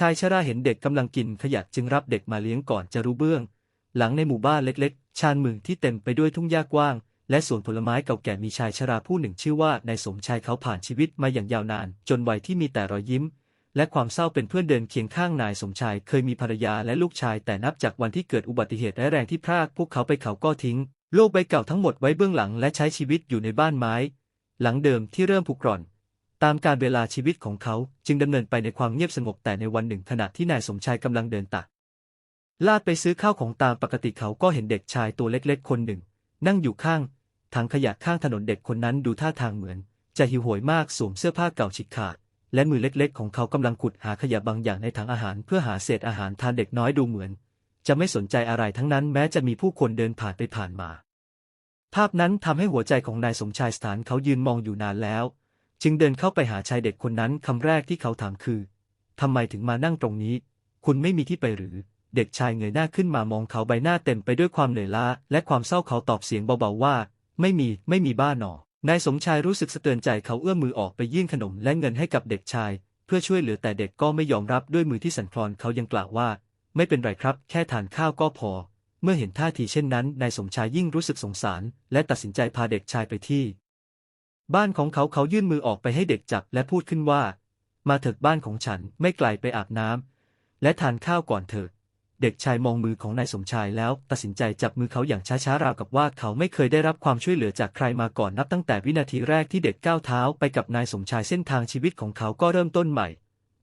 ชายชราเห็นเด็กกำลังกินขยะจึงรับเด็กมาเลี้ยงก่อนจะรู้เบื้อง หลังในหมู่บ้านเล็กๆ ชานเมืองที่เต็มไปด้วยทุ่งหญ้ากว้าง และสวนผลไม้เก่าแก่มีชายชราผู้หนึ่งชื่อว่านายสมชายเขาผ่านชีวิตมาอย่างยาวนาน จนวัยที่มีแต่รอยยิ้ม และความเศร้าเป็นเพื่อนเดินเคียงข้างนายสมชายเคยมีภรรยาและลูกชายแต่นับจากวันที่เกิดอุบัติเหตุร้ายแรงที่พรากพวกเขาไปเขาก็ทิ้ง โลกใบเก่าทั้งหมดไว้เบื้องหลังและใช้ชีวิตอยู่ในบ้านไม้ หลังเดิมที่เริ่มผุกร่อน ตามการเวลาชีวิตของเขาจึงดำเนินไปในความเงียบสงบแต่ในวันหนึ่งขณะที่นายสมชายกำลังเดินตักลาดไปซื้อข้าวของตามปกติเขาก็เห็นเด็กชายตัวเล็กๆ คนหนึ่ง นั่งอยู่ข้างถังขยะข้างถนนเด็กคนนั้นดูท่าทางเหมือน จะหิวโหยมากสวมเสื้อผ้าเก่าฉีกขาด และมือเล็กๆ ของเขากำลังขุดหาขยะบางอย่างในถังอาหารเพื่อหาเศษอาหารทานเด็กน้อยดูเหมือน จะไม่สนใจอะไรทั้งนั้นแม้จะมีผู้คนเดินผ่านไปผ่านมา ภาพนั้นทำให้หัวใจของนายสมชายสถานเขายืนมองอยู่นานแล้ว จึงเดินเข้าไปหาชายเด็กคนนั้นคำแรกที่เขาถามคือทำไมถึงมานั่งตรงนี้ คุณไม่มีที่ไปหรือ เด็กชายเงยหน้าขึ้นมามองเขาใบหน้าเต็มไปด้วยความเหนื่อยล้า และความเศร้าเขาตอบเสียงเบาๆว่า ไม่มี ไม่มีบ้านหนอนายสมชายรู้สึกสะเตือนใจเขาเอื้อมมือออกไปยื่นขนมและเงินให้กับเด็กชาย เพื่อช่วยเหลือแต่เด็กก็ไม่ยอมรับด้วยมือที่สั่นคลอนเขายังกล่าวว่า ไม่เป็นไรครับ แค่ทานข้าวก็พอ เมื่อเห็นท่าทีเช่นนั้นนายสมชายยิ่งรู้สึกสงสาร และตัดสินใจพาเด็กชายไปที่ บ้านของเขาเขายื่นมือออกไปให้เด็กจับและพูดขึ้นว่า มาเถิดบ้านของฉันไม่ไกลไปอาบน้ำและทานข้าวก่อนเถิดเด็กชายมองมือของนายสมชายแล้ว ตัดสินใจจับมือเขาอย่างช้าๆราวกับว่าเขาไม่เคยได้รับความช่วยเหลือจากใครมาก่อนนับตั้งแต่วินาทีแรกที่เด็กก้าวเท้าไปกับนายสมชายเส้นทางชีวิตของเขาก็เริ่มต้นใหม่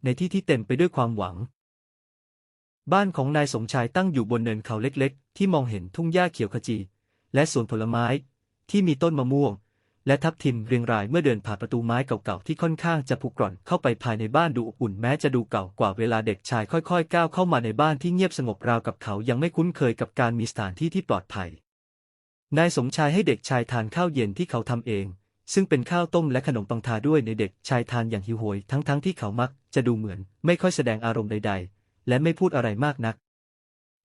ในที่ที่เต็มไปด้วยความหวัง บ้านของนายสมชายตั้งอยู่บนเนินเขาเล็กๆ ที่มองเห็นทุ่งหญ้าเขียวขจี และสวนผลไม้ ที่มีต้นมะม่วง และทับทิมเรียงรายเมื่อเดินผ่านประตูไม้เก่าๆที่ค่อนข้างจะผุกร่อนเข้าไปภายในบ้านดูอบอุ่นแม้จะดูเก่ากว่าเวลาเด็กชายค่อยๆ ก้าวเข้ามาในบ้านที่เงียบสงบราวกับเขายังไม่คุ้นเคยกับการมีสถานที่ที่ปลอดภัย นายสมชายให้เด็กชายทานข้าวเย็นที่เขาทำเอง ซึ่งเป็นข้าวต้มและขนมปังทาด้วยในเด็กชายทานอย่างหิวโหยทั้งๆที่เขามักจะดูเหมือน ไม่ค่อยแสดงอารมณ์ใด ๆ และไม่พูดอะไรมากนัก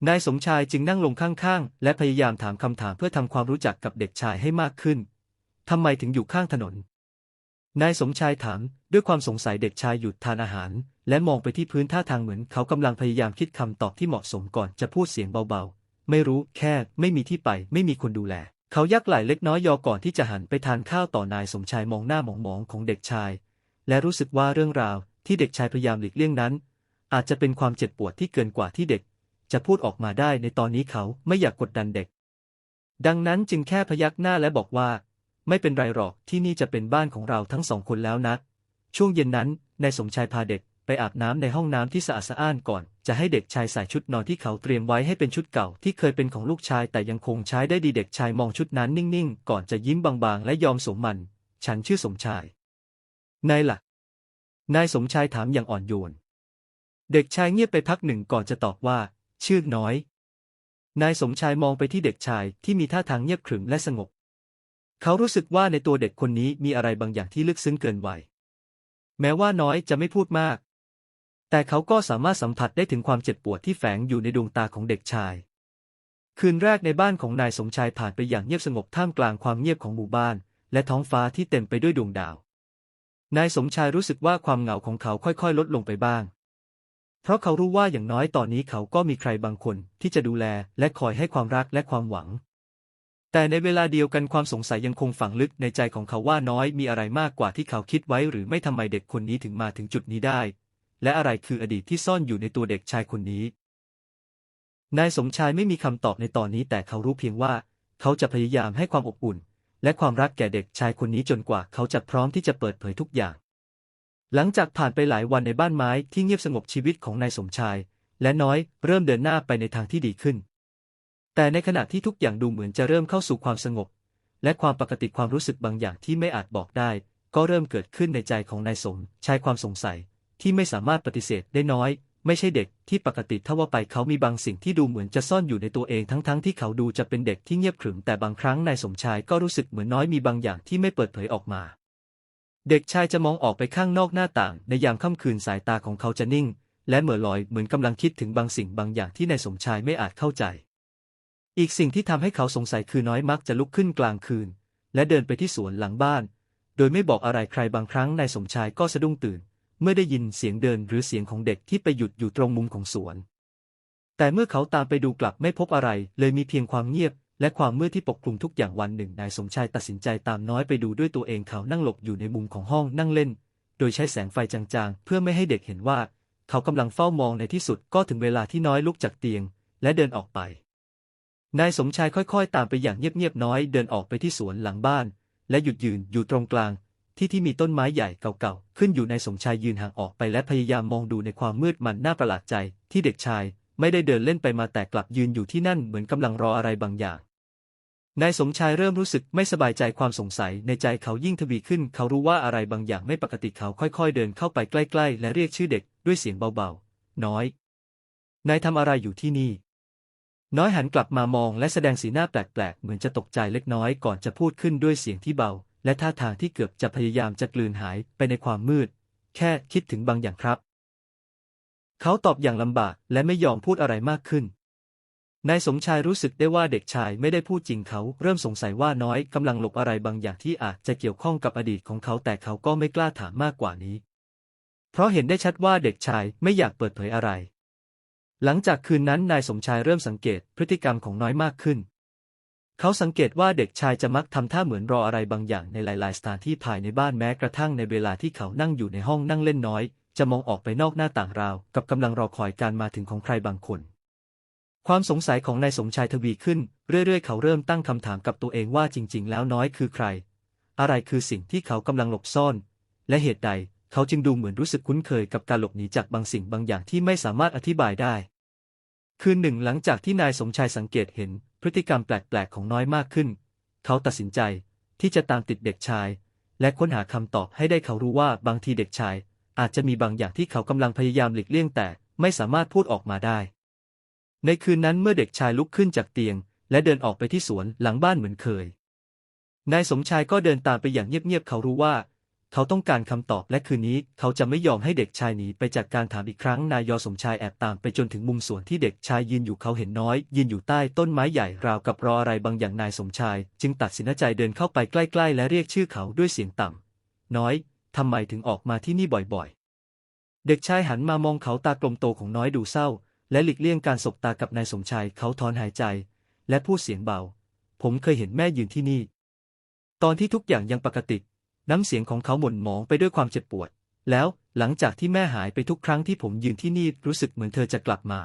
นายสมชายจึงนั่งลงข้างๆ และพยายามถามคำถามเพื่อทำความรู้จักกับเด็กชายให้มากขึ้น ทำไมถึงอยู่ข้างถนน นายสมชายถามด้วยความสงสัยเด็กชายหยุดทานอาหาร และมองไปที่พื้นท่าทางเหมือนเขากำลังพยายามคิดคำตอบที่เหมาะสมก่อนจะพูดเสียงเบาๆ ไม่รู้แค่ ไม่มีที่ไป ไม่มีคนดูแล เขายักไหล่เล็กน้อยยอก่อนที่จะหันไปทานข้าวต่อนายสมชายมองหน้าหมองๆของเด็กชาย และรู้สึกว่าเรื่องราวที่เด็กชายพยายามหลีกเลี่ยงนั้น อาจจะเป็นความเจ็บปวดที่เกินกว่าที่เด็ก จะพูดออกมาได้ในตอนนี้เขาไม่อยากกดดันเด็ก ดังนั้นจึงแค่พยักหน้าและบอกว่า ไม่เป็นไรหรอกที่นี่จะเป็นบ้านของเราทั้งสองคนแล้วนะ ช่วงเย็นนั้นนายสมชายพาเด็กไปอาบน้ำในห้องน้ำที่สะอาดสะอ้านก่อน จะให้เด็กชายใส่ชุดนอนที่เขาเตรียมไว้ให้เป็นชุดเก่าที่เคยเป็นของลูกชายแต่ยังคงใช้ได้ดีเด็กชายมองชุดนั้นนิ่งๆ ก่อนจะยิ้มบางๆ และยอมสวมมัน ฉันชื่อสมชาย นายล่ะ นายสมชายถามอย่างอ่อนโยน เด็กชายเงียบไปพักหนึ่งก่อนจะตอบว่า ชื่อน้อย นายสมชายมองไปที่เด็กชายที่มีท่าทางเงียบขรึมและสงบ เขารู้สึกว่าในตัวเด็กคนนี้มีอะไรบางอย่างที่ลึกซึ้งเกินวัยแม้ว่าน้อยจะไม่พูดมาก แต่เขาก็สามารถสัมผัสได้ถึงความเจ็บปวดที่แฝงอยู่ในดวงตาของเด็กชาย คืนแรกในบ้านของนายสมชายผ่านไปอย่างเงียบสงบท่ามกลางความเงียบของหมู่บ้าน และท้องฟ้าที่เต็มไปด้วยดวงดาว นายสมชายรู้สึกว่าความเหงาของเขาค่อยๆ ลดลงไปบ้าง เพราะเขารู้ว่าอย่างน้อยตอนนี้เขาก็มีใครบางคนที่จะดูแลและคอยให้ความรักและความหวัง แต่ในเวลาเดียวกันความสงสัยยังคงฝังลึกในใจของเขาว่าน้อยมีอะไรมากกว่าที่เขาคิดไว้หรือไม่ทำไมเด็กคนนี้ถึงมาถึงจุดนี้ได้ และอะไรคืออดีตที่ซ่อนอยู่ในตัวเด็กชายคนนี้ นายสมชายไม่มีคำตอบในตอนนี้แต่เขารู้เพียงว่า เขาจะพยายามให้ความอบอุ่น และความรักแก่เด็กชายคนนี้จนกว่าเขาจะพร้อมที่จะเปิดเผยทุกอย่าง หลังจากผ่านไปหลายวันในบ้านไม้ที่เงียบสงบชีวิตของนายสมชาย และน้อยเริ่มเดินหน้าไปในทางที่ดีขึ้น แต่ในขณะที่ทุกอย่างดูเหมือนจะเริ่มเข้าสู่ความสงบ และความปกติความรู้สึกบางอย่างที่ไม่อาจบอกได้ ก็เริ่มเกิดขึ้นในใจของนายสมชายความสงสัย ที่ไม่สามารถปฏิเสธได้น้อย ไม่ใช่เด็กที่ปกติถ้าว่าไปเขามีบางสิ่งที่ดูเหมือนจะซ่อนอยู่ในตัวเองทั้งๆทที่เขาดูจะเป็นเด็กที่เงียบขรึมแต่บางครั้งนายสมชายก็รู้สึกเหมือนน้อยมีบางอย่างที่ไม่เปิดเผยออกมา เด็กชายจะมองออกไปข้างนอกหน้าต่าง ในยามค่ำคืนสายตาของเขาจะนิ่ง และเหม่อลอยเหมือนกำลังคิดถึงบางสิ่งบางอย่างที่นายสมชายไม่อาจเข้าใจ อีกสิ่งที่ทำให้เขาสงสัยคือน้อยมักจะลุกขึ้นกลางคืน และเดินไปที่สวนหลังบ้าน โดยไม่บอกอะไรใครบางครั้งนายสมชายก็สะดุ้งตื่น เมื่อได้ยินเสียงเดินหรือเสียงของเด็กที่ไปหยุดอยู่ตรงมุมของสวน แต่เมื่อเขาตามไปดูกลับไม่พบอะไร เลยมีเพียงความเงียบ และความมืดที่ปกคลุมทุกอย่างวันหนึ่งนายสมชายตัดสินใจตามน้อยไปดูด้วยตัวเองเขานั่งหลบอยู่ในมุมของห้องนั่งเล่น โดยใช้แสงไฟจางๆ เพื่อไม่ให้เด็กเห็นว่า เขากำลังเฝ้ามองในที่สุดก็ถึงเวลาที่น้อยลุกจากเตียง และเดินออกไป นายสมชายค่อยๆ ตามไปอย่างเงียบๆน้อยเดินออกไปที่สวนหลังบ้าน และหยุดยืนอยู่ตรงกลาง ที่ที่มีต้นไม้ใหญ่เก่าๆ ขึ้นอยู่ในสมชายยืนห่างออกไปและพยายามมองดูในความมืดมันน่าประหลาดใจ ที่เด็กชายไม่ได้เดินเล่นไปมาแต่กลับยืนอยู่ที่นั่นเหมือนกำลังรออะไรบางอย่างนายสมชายเริ่มรู้สึกไม่สบายใจความสงสัยในใจเขายิ่งทวีขึ้น เขารู้ว่าอะไรบางอย่างไม่ปกติเขาค่อยๆ เดินเข้าไปใกล้ๆ และเรียกชื่อเด็กด้วยเสียงเบาๆ น้อย นายทำอะไรอยู่ที่นี่ น้อยหันกลับมามองและแสดงสีหน้าแปลกๆ เหมือนจะตกใจเล็กน้อยก่อนจะพูดขึ้นด้วยเสียงที่เบา และท่าทางที่เกือบจะพยายามจะกลืนหายไปในความมืด แค่คิดถึงบางอย่างครับ เขาตอบอย่างลำบากและไม่ยอมพูดอะไรมากขึ้น นายสมชายรู้สึกได้ว่าเด็กชายไม่ได้พูดจริงเขาเริ่มสงสัยว่าน้อยกำลังหลบอะไรบางอย่างที่อาจจะเกี่ยวข้องกับอดีตของเขาแต่เขาก็ไม่กล้าถามมากกว่านี้ เพราะเห็นได้ชัดว่าเด็กชายไม่อยากเปิดเผยอะไร หลังจากคืนนั้นนายสมชายเริ่มสังเกตพฤติกรรมของน้อยมากขึ้น เขาสังเกตว่าเด็กชายจะมักทำท่าเหมือนรออะไรบางอย่างในหลาย ๆ สถานที่ภายในบ้านแม้กระทั่งในเวลาที่เขานั่งอยู่ในห้องนั่งเล่นน้อย จะมองออกไปนอกหน้าต่างราว กับกำลังรอคอยการมาถึงของใครบางคน ความสงสัยของนายสมชายทวีขึ้น เรื่อย ๆ เขาเริ่มตั้งคำถามกับตัวเองว่าจริง ๆ แล้วน้อยคือใคร อะไรคือสิ่งที่เขากำลังหลบซ่อน และเหตุใด เขาจึงดูเหมือนรู้สึกคุ้นเคยกับการหลบหนีจากบางสิ่งบางอย่างที่ไม่สามารถอธิบายได้ คืนหนึ่งหลังจากที่นายสมชายสังเกตเห็นพฤติกรรมแปลกๆของน้อยมากขึ้น เขาตัดสินใจที่จะตามติดเด็กชาย และค้นหาคำตอบให้ได้เขารู้ว่าบางทีเด็กชาย อาจจะมีบางอย่างที่เขากำลังพยายามหลีกเลี่ยงแต่ไม่สามารถพูดออกมาได้ ในคืนนั้นเมื่อเด็กชายลุกขึ้นจากเตียง และเดินออกไปที่สวนหลังบ้านเหมือนเคย นายสมชายก็เดินตามไปอย่างเงียบๆเขารู้ว่า เขาต้องการคำตอบและคืนนี้ เขาจะไม่ยอมให้เด็กชายหนีไปจากการถามอีกครั้งนายยอสมชายแอบตามไปจนถึงมุมสวนที่เด็กชายยืนอยู่เขาเห็นน้อย ยืนอยู่ใต้ต้นไม้ใหญ่ราวกับรออะไรบางอย่างนายสมชาย จึงตัดสินใจเดินเข้าไปใกล้ๆ และเรียกชื่อเขาด้วยเสียงต่ำน้อยทำไมถึงออกมาที่นี่บ่อยๆ เด็กชายหันมามองเขาตากลมโตของน้อยดูเศร้า และหลีกเลี่ยงการสบตากับนายสมชายเขาถอนหายใจ และพูดเสียงเบา ผมเคยเห็นแม่ยืนที่นี่ ตอนที่ทุกอย่างยังปกติ น้ำเสียงของเขาหม่นหมองไปด้วยความเจ็บปวด แล้วหลังจากที่แม่หายไปทุกครั้งที่ผมยืนที่นี่รู้สึกเหมือนเธอจะกลับมา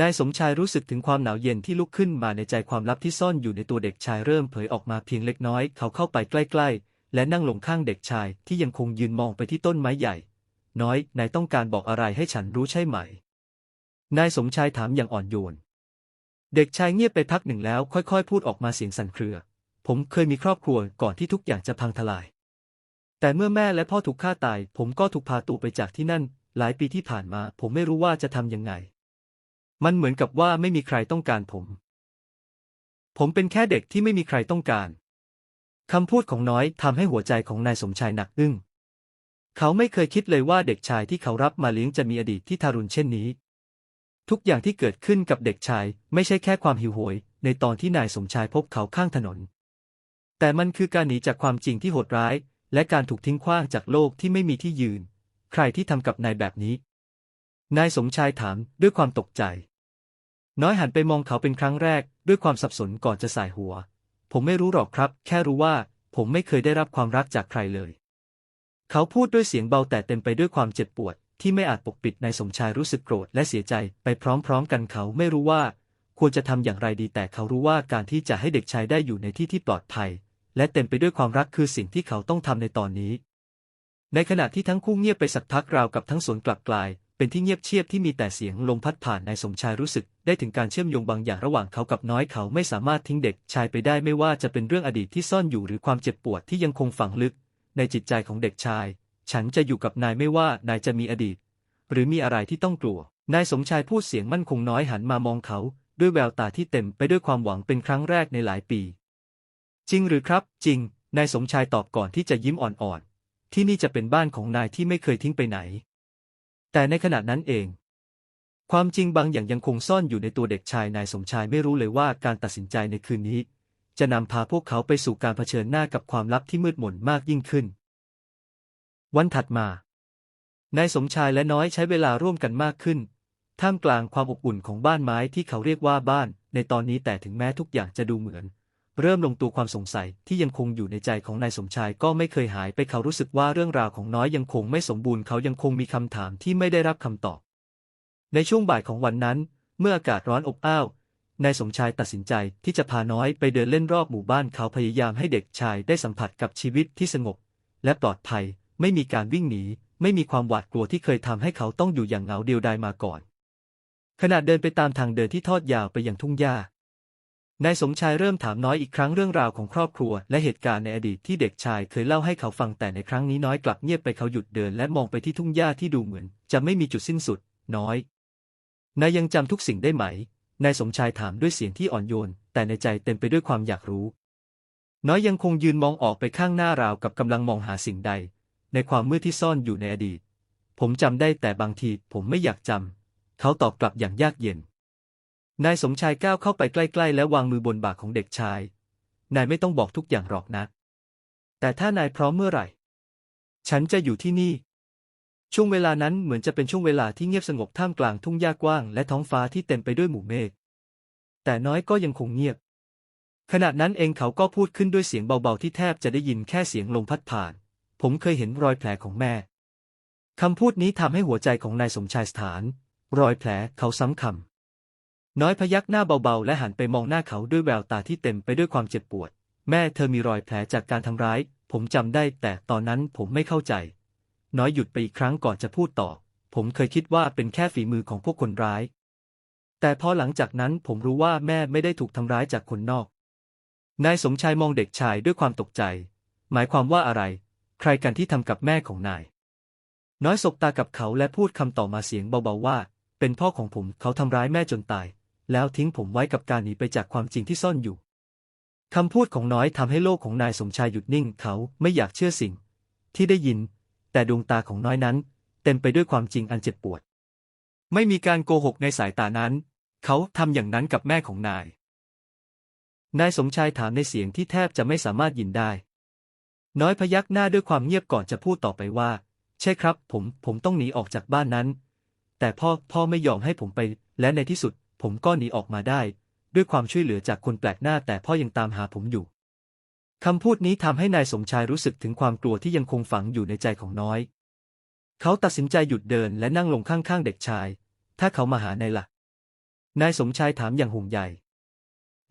นายสมชายรู้สึกถึงความหนาวเย็นที่ลุกขึ้นมาในใจความลับที่ซ่อนอยู่ในตัวเด็กชายเริ่มเผยออกมาเพียงเล็กน้อย เขาเข้าไปใกล้ ๆ และนั่งลงข้างเด็กชายที่ยังคงยืนมองไปที่ต้นไม้ใหญ่ น้อย นายต้องการบอกอะไรให้ฉันรู้ใช่ไหม นายสมชายถามอย่างอ่อนโยน เด็กชายเงียบไปพักหนึ่งแล้วค่อยๆ พูดออกมาเสียงสั่นเครือ ผมเคยมีครอบครัวก่อนที่ทุกอย่างจะพังทลาย แต่เมื่อแม่และพ่อถูกฆ่าตาย ผมก็ถูกพาตัวไปจากที่นั่น หลายปีที่ผ่านมา ผมไม่รู้ว่าจะทำยังไง มันเหมือนกับว่าไม่มีใครต้องการผม ผมเป็นแค่เด็กที่ไม่มีใครต้องการคำพูดของน้อยทำให้หัวใจของนายสมชายหนักอึ้ง เขาไม่เคยคิดเลยว่าเด็กชายที่เขารับมาเลี้ยงจะมีอดีตที่ทารุณเช่นนี้ ทุกอย่างที่เกิดขึ้นกับเด็กชายไม่ใช่แค่ความหิวโหย ในตอนที่นายสมชายพบเขาข้างถนน แต่มันคือการหนีจากความจริงที่โหดร้าย และการถูกทิ้งขว้างจากโลกที่ไม่มีที่ยืน ใครที่ทำกับนายแบบนี้ นายสมชายถามด้วยความตกใจ น้อยหันไปมองเขาเป็นครั้งแรก ด้วยความสับสนก่อนจะสายหัว ผมไม่รู้หรอกครับ แค่รู้ว่า ผมไม่เคยได้รับความรักจากใครเลย เขาพูดด้วยเสียงเบาแต่เต็มไปด้วยความเจ็บปวด ที่ไม่อาจปกปิดนายสมชายรู้สึกโกรธและเสียใจไปพร้อม ๆ กันเขาไม่รู้ว่า ควรจะทำอย่างไรดีแต่เขารู้ว่าการที่จะให้เด็กชายได้อยู่ในที่ที่ปลอดภัย และเต็มไปด้วยความรักคือสิ่งที่เขาต้องทำในตอนนี้ ในขณะที่ทั้งคู่เงียบไปสักพักราวกับทั้งสวนกลับกลาย เป็นที่เงียบเชียบที่มีแต่เสียงลมพัดผ่านนายสมชายรู้สึก ได้ถึงการเชื่อมโยงบางอย่างระหว่างเขากับน้อยเขาไม่สามารถทิ้งเด็กชายไปได้ไม่ว่าจะเป็นเรื่องอดีตที่ซ่อนอยู่หรือความเจ็บปวดที่ยังคงฝังลึก ในจิตใจของเด็กชาย ฉันจะอยู่กับนายไม่ว่านายจะมีอดีต หรือมีอะไรที่ต้องกลัว นายสมชายพูดเสียงมั่นคงน้อยหันมามองเขา ด้วยแววตาที่เต็มไปด้วยความหวังเป็นครั้งแรกในหลายปี จริงหรือครับ จริง นายสมชายตอบก่อนที่จะยิ้มอ่อนๆ ที่นี่จะเป็นบ้านของนายที่ไม่เคยทิ้งไปไหน แต่ในขณะนั้นเอง ความจริงบางอย่างยังคงซ่อนอยู่ในตัวเด็กชายนายสมชายไม่รู้เลยว่าการตัดสินใจในคืนนี้ จะนำพาพวกเขาไปสู่การเผชิญหน้ากับความลับที่มืดมนมากยิ่งขึ้น วันถัดมานายสมชายและน้อยใช้เวลาร่วมกันมากขึ้น ท่ามกลางความอบอุ่นของบ้านไม้ที่เขาเรียกว่าบ้าน ในตอนนี้แต่ถึงแม้ทุกอย่างจะดูเหมือน เริ่มลงตัวความสงสัยที่ยังคงอยู่ในใจของนายสมชายก็ไม่เคยหายไปเขารู้สึกว่าเรื่องราวของน้อยยังคงไม่สมบูรณ์เขายังคงมีคำถามที่ไม่ได้รับคำตอบ ในช่วงบ่ายของวันนั้น เมื่ออากาศร้อนอบอ้าวนายสมชายตัดสินใจที่จะพาน้อยไปเดินเล่นรอบหมู่บ้านเขาพยายามให้เด็กชายได้สัมผัสกับชีวิตที่สงบ และปลอดภัย ไม่มีการวิ่งหนี ไม่มีความหวาดกลัวที่เคยทำให้เขาต้องอยู่อย่างเหงาเดียวดายมาก่อน ขณะเดินไปตามทางเดินที่ทอดยาวไปยังทุ่งหญ้า นายสมชายเริ่มถามน้อยอีกครั้งเรื่องราวของครอบครัว และเหตุการณ์ในอดีตที่เด็กชายเคยเล่าให้เขาฟังแต่ในครั้งนี้น้อยกลับเงียบไปเขาหยุดเดินและมองไปที่ทุ่งหญ้าที่ดูเหมือน จะไม่มีจุดสิ้นสุด น้อย นายยังจำทุกสิ่งได้ไหม นายสมชายถามด้วยเสียงที่อ่อนโยน แต่ในใจเต็มไปด้วยความอยากรู้ น้อยยังคงยืนมองออกไปข้างหน้าราวกับกำลังมองหาสิ่งใด ในความมืดที่ซ่อนอยู่ในอดีต ผมจำได้แต่บางทีผมไม่อยากจำเขาตอบกลับอย่างยากเย็น นายสมชายก้าวเข้าไปใกล้ ๆ และวางมือบนบ่าของเด็กชาย นายไม่ต้องบอกทุกอย่างหรอกนะ แต่ถ้านายพร้อมเมื่อไหร่ ฉันจะอยู่ที่นี่ ช่วงเวลานั้นเหมือนจะเป็นช่วงเวลาที่เงียบสงบท่ามกลางทุ่งหญ้ากว้าง และท้องฟ้าที่เต็มไปด้วยหมู่เมฆ แต่น้อยก็ยังคงเงียบ ขณะนั้นเองเขาก็พูดขึ้นด้วยเสียงเบาๆที่แทบจะได้ยินแค่เสียงลมพัดผ่าน ผมเคยเห็นรอยแผลของแม่ คำพูดนี้ทำให้หัวใจของนายสมชายสถาน รอยแผลเขาซ้ำคำ น้อยพยักหน้าเบาๆ และหันไปมองหน้าเขาด้วยแววตาที่เต็มไปด้วยความเจ็บปวด แม่เธอมีรอยแผลจากการทำร้าย ผมจำได้แต่ตอนนั้นผมไม่เข้าใจ น้อยหยุดไปอีกครั้งก่อนจะพูดต่อ ผมเคยคิดว่าเป็นแค่ฝีมือของพวกคนร้าย แต่พอหลังจากนั้นผมรู้ว่าแม่ไม่ได้ถูกทำร้ายจากคนนอก นายสมชายมองเด็กชายด้วยความตกใจ หมายความว่าอะไร ใครกันที่ทำกับแม่ของนาย น้อยสบตากับเขาและพูดคำต่อมาเสียงเบาๆว่า เป็นพ่อของผมเขาทำร้ายแม่จนตาย แล้วทิ้งผมไว้กับการหนีไปจากความจริงที่ซ่อนอยู่คำพูดของน้อยทำให้โลกของนายสมชายหยุดนิ่งเขาไม่อยากเชื่อสิ่ง ที่ได้ยิน แต่ดวงตาของน้อยนั้น เต็มไปด้วยความจริงอันเจ็บปวด ไม่มีการโกหกในสายตานั้น เขาทำอย่างนั้นกับแม่ของนาย นายสมชายถามในเสียงที่แทบจะไม่สามารถยินได้ น้อยพยักหน้าด้วยความเงียบก่อนจะพูดต่อไปว่า ใช่ครับ ผมผมต้องหนีออกจากบ้านนั้น แต่พ่อพ่อไม่ยอมให้ผมไป และในที่สุด ผมก็หนีออกมาได้ ด้วยความช่วยเหลือจากคนแปลกหน้าแต่พ่อยังตามหาผมอยู่คำพูดนี้ทำให้นายสมชายรู้สึกถึงความกลัวที่ยังคงฝังอยู่ในใจของน้อย เขาตัดสินใจหยุดเดินและนั่งลงข้างๆเด็กชาย ถ้าเขามาหานายละ่ะ นายสมชายถามอย่างห่วงใย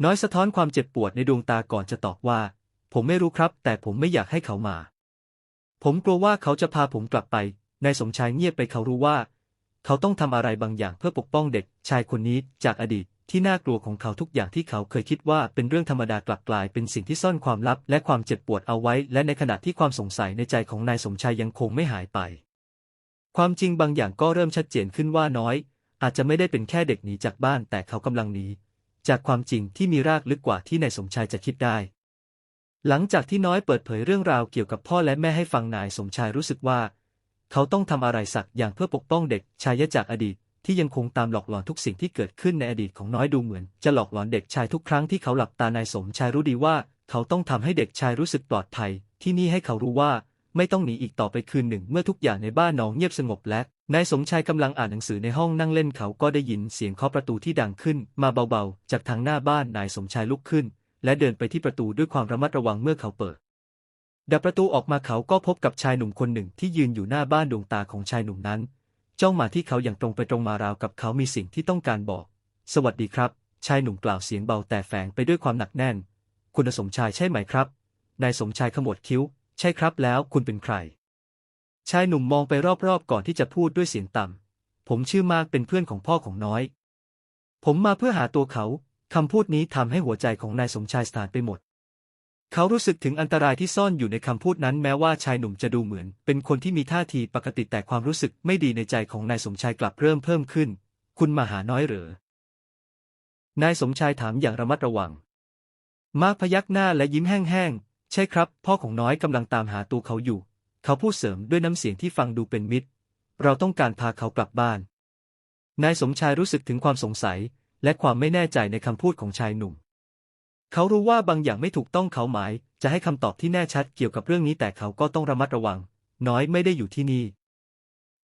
น้อยสะท้อนความเจ็บปวดในดวงตาก่อนจะตอบว่า ผมไม่รู้ครับ แต่ผมไม่อยากให้เขามา ผมกลัวว่าเขาจะพาผมกลับไป นายสมชายเงียบไปเขารู้ว่า เขาต้องทำอะไรบางอย่างเพื่อปกป้องเด็กชายคนนี้จากอดีตที่น่ากลัวของเขาทุกอย่างที่เขาเคยคิดว่าเป็นเรื่องธรรมดากลับกลายเป็นสิ่งที่ซ่อนความลับและความเจ็บปวดเอาไว้ และในขณะที่ความสงสัยในใจของนายสมชายยังคงไม่หายไป ความจริงบางอย่างก็เริ่มชัดเจนขึ้นว่าน้อย อาจจะไม่ได้เป็นแค่เด็กหนีจากบ้านแต่เขากำลังหนีจากความจริงที่มีรากลึกกว่าที่นายสมชายจะคิดได้ หลังจากที่น้อยเปิดเผยเรื่องราวเกี่ยวกับพ่อและแม่ให้ฟังนายสมชายรู้สึกว่า เขาต้องทำอะไรสักอย่างเพื่อปกป้องเด็กชายจากอดีต ที่ยังคงตามหลอกหลอนทุกสิ่งที่เกิดขึ้นในอดีตของน้อยดูเหมือน จะหลอกหลอนเด็กชายทุกครั้งที่เขาหลับตานายสมชายรู้ดีว่า เขาต้องทำให้เด็กชายรู้สึกปลอดภัย ที่นี่ให้เขารู้ว่า ไม่ต้องหนีอีกต่อไปคืนหนึ่ง เมื่อทุกอย่างในบ้านน้องเงียบสงบและนายสมชายกำลังอ่านหนังสือในห้องนั่งเล่นเขาก็ได้ยินเสียงเคาะประตูที่ดังขึ้น มาเบาๆ จากทางหน้าบ้านนายสมชายลุกขึ้น และเดินไปที่ประตูด้วยความระมัดระวังเมื่อเขาเปิด ดับประตูออกมาเขาก็พบกับชายหนุ่มคนหนึ่งที่ยืนอยู่หน้าบ้านดวงตาของชายหนุ่มนั้น จ้องมาที่เขาอย่างตรงไปตรงมาราวกับเขามีสิ่งที่ต้องการบอก สวัสดีครับ ชายหนุ่มกล่าวเสียงเบาแต่แฝงไปด้วยความหนักแน่น คุณสมชายใช่ไหมครับ นายสมชายขมวดคิ้ว ใช่ครับแล้วคุณเป็นใคร ชายหนุ่มมองไปรอบๆก่อนที่จะพูดด้วยเสียงต่ำ ผมชื่อมากเป็นเพื่อนของพ่อของน้อย ผมมาเพื่อหาตัวเขา คำพูดนี้ทำให้หัวใจของนายสมชายสถานไปหมด เขารู้สึกถึงอันตรายที่ซ่อนอยู่ในคำพูดนั้นแม้ว่าชายหนุ่มจะดูเหมือน เป็นคนที่มีท่าทีปกติแต่ความรู้สึกไม่ดีในใจของนายสมชายกลับเริ่มเพิ่มขึ้น คุณมาหาน้อยเหรอนายสมชายถามอย่างระมัดระวัง มากพยักหน้าและยิ้มแห้งๆ ใช่ครับ พ่อของน้อยกำลังตามหาตัวเขาอยู่ เขาพูดเสริมด้วยน้ำเสียงที่ฟังดูเป็นมิตร เราต้องการพาเขากลับบ้าน นายสมชายรู้สึกถึงความสงสัย และความไม่แน่ใจในคำพูดของชายหนุ่ม เขารู้ว่าบางอย่างไม่ถูกต้องเขาหมาย จะให้คำตอบที่แน่ชัดเกี่ยวกับเรื่องนี้แต่เขาก็ต้องระมัดระวัง น้อยไม่ได้อยู่ที่นี่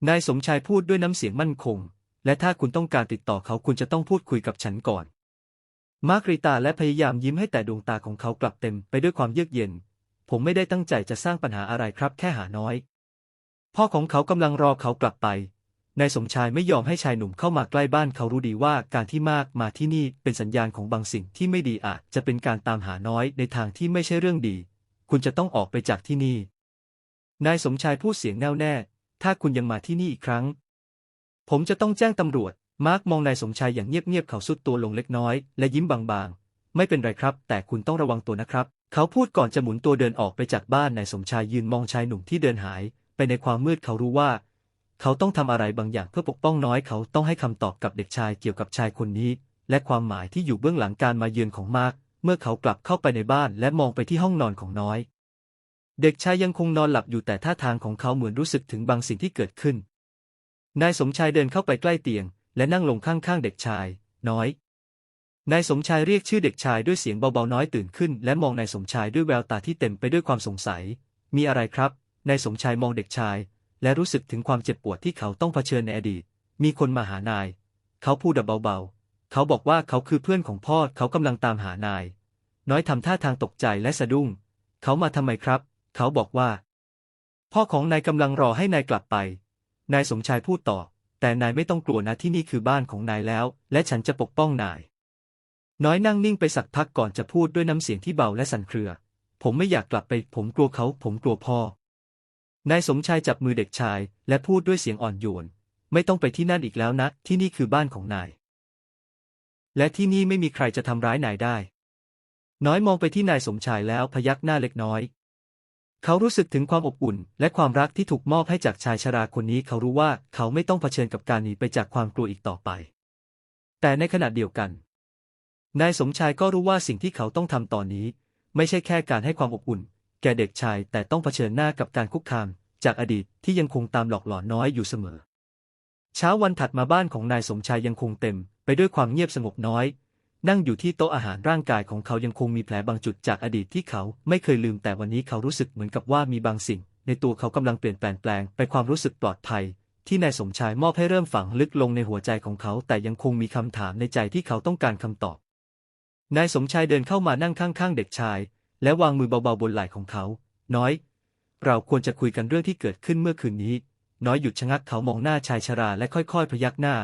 นายสมชายพูดด้วยน้ำเสียงมั่นคง และถ้าคุณต้องการติดต่อเขาคุณจะต้องพูดคุยกับฉันก่อน มาร์กริตาและพยายามยิ้มให้แต่ดวงตาของเขากลับเต็มไปด้วยความเยือกเย็น ผมไม่ได้ตั้งใจจะสร้างปัญหาอะไรครับแค่หาน้อย พ่อของเขากำลังรอเขากลับไป นายสมชายไม่ยอมให้ชายหนุ่มเข้ามาใกล้บ้านเขารู้ดีว่าการที่มากมาที่นี่เป็นสัญญาณของบางสิ่งที่ไม่ดีอาจจะเป็นการตามหาน้อยในทางที่ไม่ใช่เรื่องดี คุณจะต้องออกไปจากที่นี่ นายสมชายพูดเสียงแน่วแน่ ถ้าคุณยังมาที่นี่อีกครั้ง ผมจะต้องแจ้งตำรวจ มาร์กมองนายสมชายอย่างเงียบๆเขาสุดตัวลงเล็กน้อย และยิ้มบางๆ ไม่เป็นไรครับ แต่คุณต้องระวังตัวนะครับ เขาพูดก่อนจะหมุนตัวเดินออกไปจากบ้านนายสมชายยืนมองชายหนุ่มที่เดินหาย ไปในความมืดเขารู้ว่า เขาต้องทำอะไรบางอย่างเพื่อปกป้องน้อยเขาต้องให้คำตอบกับเด็กชายเกี่ยวกับชายคนนี้ และความหมายที่อยู่เบื้องหลังการมาเยือนของมาร์กเมื่อเขากลับเข้าไปในบ้านและมองไปที่ห้องนอนของน้อย เด็กชายยังคงนอนหลับอยู่แต่ท่าทางของเขาเหมือนรู้สึกถึงบางสิ่งที่เกิดขึ้น นายสมชายเดินเข้าไปใกล้เตียง และนั่งลงข้างๆเด็กชาย น้อย นายสมชายเรียกชื่อเด็กชายด้วยเสียงเบาๆน้อยตื่นขึ้น และมองนายสมชายด้วยแววตาที่เต็มไปด้วยความสงสัย มีอะไรครับ นายสมชายมองเด็กชาย และรู้สึกถึงความเจ็บปวดที่เขาต้องเผชิญในอดีต มีคนมาหานาย เขาพูดเบาๆ เขาบอกว่าเขาคือเพื่อนของพ่อ เขากำลังตามหานาย น้อยทำท่าทางตกใจและสะดุ้ง เขามาทำไมครับ เขาบอกว่า พ่อของนายกำลังรอให้นายกลับไป นายสมชายพูดต่อ แต่นายไม่ต้องกลัวนะที่นี่คือบ้านของนายแล้ว และฉันจะปกป้องนาย น้อยนั่งนิ่งไปสักพักก่อนจะพูดด้วยน้ำเสียงที่เบาและสั่นเครือ ผมไม่อยากกลับไป ผมกลัวเขา ผมกลัวพ่อ นายสมชายจับมือเด็กชาย และพูดด้วยเสียงอ่อนโยน ไม่ต้องไปที่นั่นอีกแล้วนะ ที่นี่คือบ้านของนาย และที่นี่ไม่มีใครจะทำร้ายนายได้ น้อยมองไปที่นายสมชายแล้วพยักหน้าเล็กน้อย เขารู้สึกถึงความอบอุ่น และความรักที่ถูกมอบให้จากชายชราคนนี้ เขารู้ว่าเขาไม่ต้องเผชิญกับการหนีไปจากความกลัวอีกต่อไป แต่ในขณะเดียวกัน นายสมชายก็รู้ว่าสิ่งที่เขาต้องทำตอนนี้ ไม่ใช่แค่การให้ความอบอุ่น แก่เด็กชายแต่ต้องเผชิญหน้ากับการคุกคาม จากอดีตที่ยังคงตามหลอกหลอนน้อยอยู่เสมอ เช้าวันถัดมาบ้านของนายสมชายยังคงเต็ม ไปด้วยความเงียบสงบน้อย นั่งอยู่ที่โต๊ะอาหารร่างกายของเขายังคงมีแผลบางจุดจากอดีตที่เขาไม่เคยลืมแต่วันนี้เขารู้สึกเหมือนกับว่ามีบางสิ่ง ในตัวเขากำลังเปลี่ยนแปลงแปลงไปความรู้สึกปลอดภัยที่นายสมชายมอบให้เริ่มฝังลึกลงในหัวใจของเขา แต่ยังคงมีคำถามในใจที่เขาต้องการคำตอบ นายสมชายเดินเข้ามานั่งข้างๆ เด็กชาย และวางมือเบาๆบนไหล่ของเขา น้อย เราควรจะคุยกันเรื่องที่เกิดขึ้นเมื่อคืนนี้ น้อยหยุดชะงักเขามองหน้าชายชราและค่อยๆ พยักหน้า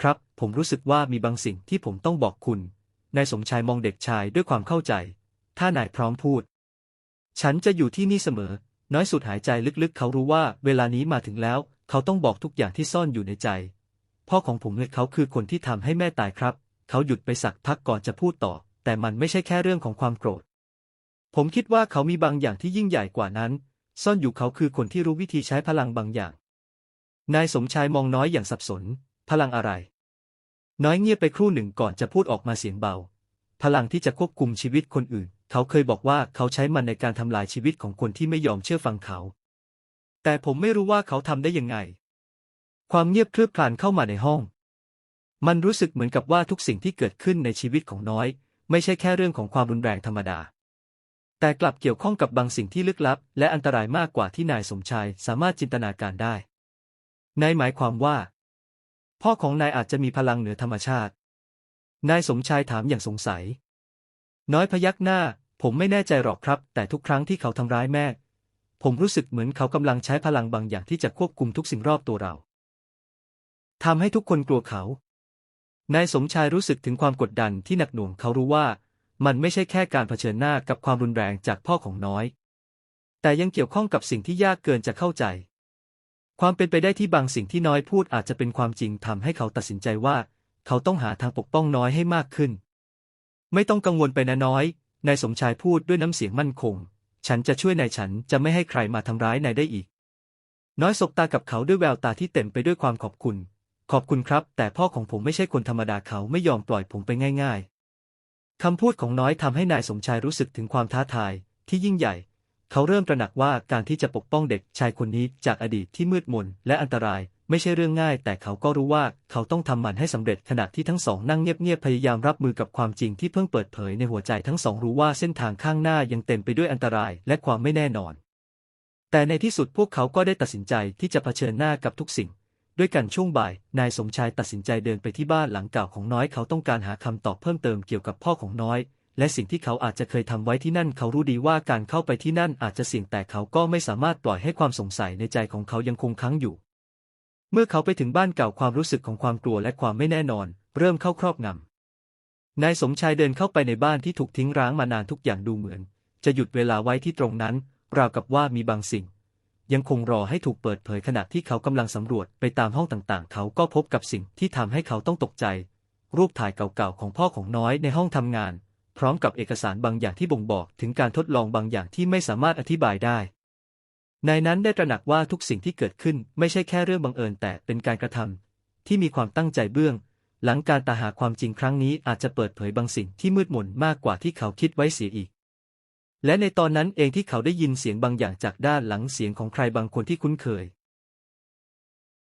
ครับ ผมรู้สึกว่ามีบางสิ่งที่ผมต้องบอกคุณ นายสมชายมองเด็กชายด้วยความเข้าใจ ถ้านายพร้อมพูด ฉันจะอยู่ที่นี่เสมอ น้อยสุดหายใจลึกๆ เขารู้ว่า เวลานี้มาถึงแล้ว เขาต้องบอกทุกอย่างที่ซ่อนอยู่ในใจ พ่อของผมและเขาคือคนที่ทำให้แม่ตายครับ เขาหยุดไปสักพักก่อนจะพูดต่อ แต่มันไม่ใช่แค่เรื่องของความโกรธ ผมคิดว่าเขามีบางอย่างที่ยิ่งใหญ่กว่านั้น ซ่อนอยู่เขาคือคนที่รู้วิธีใช้พลังบางอย่าง นายสมชายมองน้อยอย่างสับสน พลังอะไร น้อยเงียบไปครู่หนึ่งก่อนจะพูดออกมาเสียงเบา พลังที่จะควบคุมชีวิตคนอื่น เขาเคยบอกว่าเขาใช้มันในการทำลายชีวิตของคนที่ไม่ยอมเชื่อฟังเขา แต่ผมไม่รู้ว่าเขาทำได้ยังไง ความเงียบคลืบคลานเข้ามาในห้อง มันรู้สึกเหมือนกับว่าทุกสิ่งที่เกิดขึ้นในชีวิตของน้อย ไม่ใช่แค่เรื่องของความรุนแรงธรรมดา แต่กลับเกี่ยวข้องกับบางสิ่งที่ลึกลับ และอันตรายมากกว่าที่นายสมชายสามารถจินตนาการได้ นายหมายความว่า พ่อของนายอาจจะมีพลังเหนือธรรมชาติ นายสมชายถามอย่างสงสัย น้อยพยักหน้า ผมไม่แน่ใจหรอกครับ แต่ทุกครั้งที่เขาทำร้ายแม่ ผมรู้สึกเหมือนเขากำลังใช้พลังบางอย่างที่จะควบคุมทุกสิ่งรอบตัวเราทำให้ทุกคนกลัวเขา นายสมชายรู้สึกถึงความกดดันที่หนักหน่วงเขารู้ว่า มันไม่ใช่แค่การเผชิญหน้ากับความรุนแรงจากพ่อของน้อย แต่ยังเกี่ยวข้องกับสิ่งที่ยากเกินจะเข้าใจ ความเป็นไปได้ที่บางสิ่งที่น้อยพูดอาจจะเป็นความจริงทำให้เขาตัดสินใจว่า เขาต้องหาทางปกป้องน้อยให้มากขึ้น ไม่ต้องกังวลไปนะน้อย นายสมชายพูดด้วยน้ำเสียงมั่นคง ฉันจะช่วยนายฉันจะไม่ให้ใครมาทำร้ายนายได้อีก น้อยสบตากับเขาด้วยแววตาที่เต็มไปด้วยความขอบคุณ ขอบคุณครับ แต่พ่อของผมไม่ใช่คนธรรมดาเขาไม่ยอมปล่อยผมไปง่าย ๆ คำพูดของน้อยทำให้นายสมชายรู้สึกถึงความท้าทายที่ยิ่งใหญ่ เขาเริ่มตระหนักว่าการที่จะปกป้องเด็กชายคนนี้จากอดีตที่มืดมนและอันตรายไม่ใช่เรื่องง่าย แต่เขาก็รู้ว่าเขาต้องทำมันให้สำเร็จขณะที่ทั้งสองนั่งเงียบๆพยายามรับมือกับความจริงที่เพิ่งเปิดเผยในหัวใจทั้งสองรู้ว่าเส้นทางข้างหน้ายังเต็มไปด้วยอันตรายและความไม่แน่นอน แต่ในที่สุดพวกเขาก็ได้ตัดสินใจที่จะเผชิญหน้ากับทุกสิ่ง ด้วยกันช่วงบ่าย นายสมชายตัดสินใจเดินไปที่บ้านหลังเก่าของน้อยเขาต้องการหาคำตอบเพิ่มเติมเกี่ยวกับพ่อของน้อย และสิ่งที่เขาอาจจะเคยทำไว้ที่นั่นเขารู้ดีว่าการเข้าไปที่นั่นอาจจะเสี่ยงแต่เขาก็ไม่สามารถปล่อยให้ความสงสัยในใจของเขายังคงค้างอยู่ เมื่อเขาไปถึงบ้านเก่าความรู้สึกของความกลัวและความไม่แน่นอน เริ่มเข้าครอบงำนายสมชายเดินเข้าไปในบ้านที่ถูกทิ้งร้างมานานทุกอย่างดูเหมือน จะหยุดเวลาไว้ที่ตรงนั้น ราวกับว่ามีบางสิ่ง ยังคงรอให้ถูกเปิดเผยขณะที่เขากำลังสำรวจไปตามห้องต่างๆ เขาก็พบกับสิ่งที่ทำให้เขาต้องตกใจ รูปถ่ายเก่าๆของพ่อของน้อยในห้องทำงาน พร้อมกับเอกสารบางอย่างที่บ่งบอกถึงการทดลองบางอย่างที่ไม่สามารถอธิบายได้ในนั้นได้ตระหนักว่าทุกสิ่งที่เกิดขึ้นไม่ใช่แค่เรื่องบังเอิญแต่เป็นการกระทำที่มีความตั้งใจเบื้อง หลังการตาหาความจริงครั้งนี้อาจจะเปิดเผยบางสิ่งที่มืดมนมากกว่าที่เขาคิดไว้เสียอีก และในตอนนั้นเองที่เขาได้ยินเสียงบางอย่างจากด้านหลังเสียงของใครบางคนที่คุ้นเคย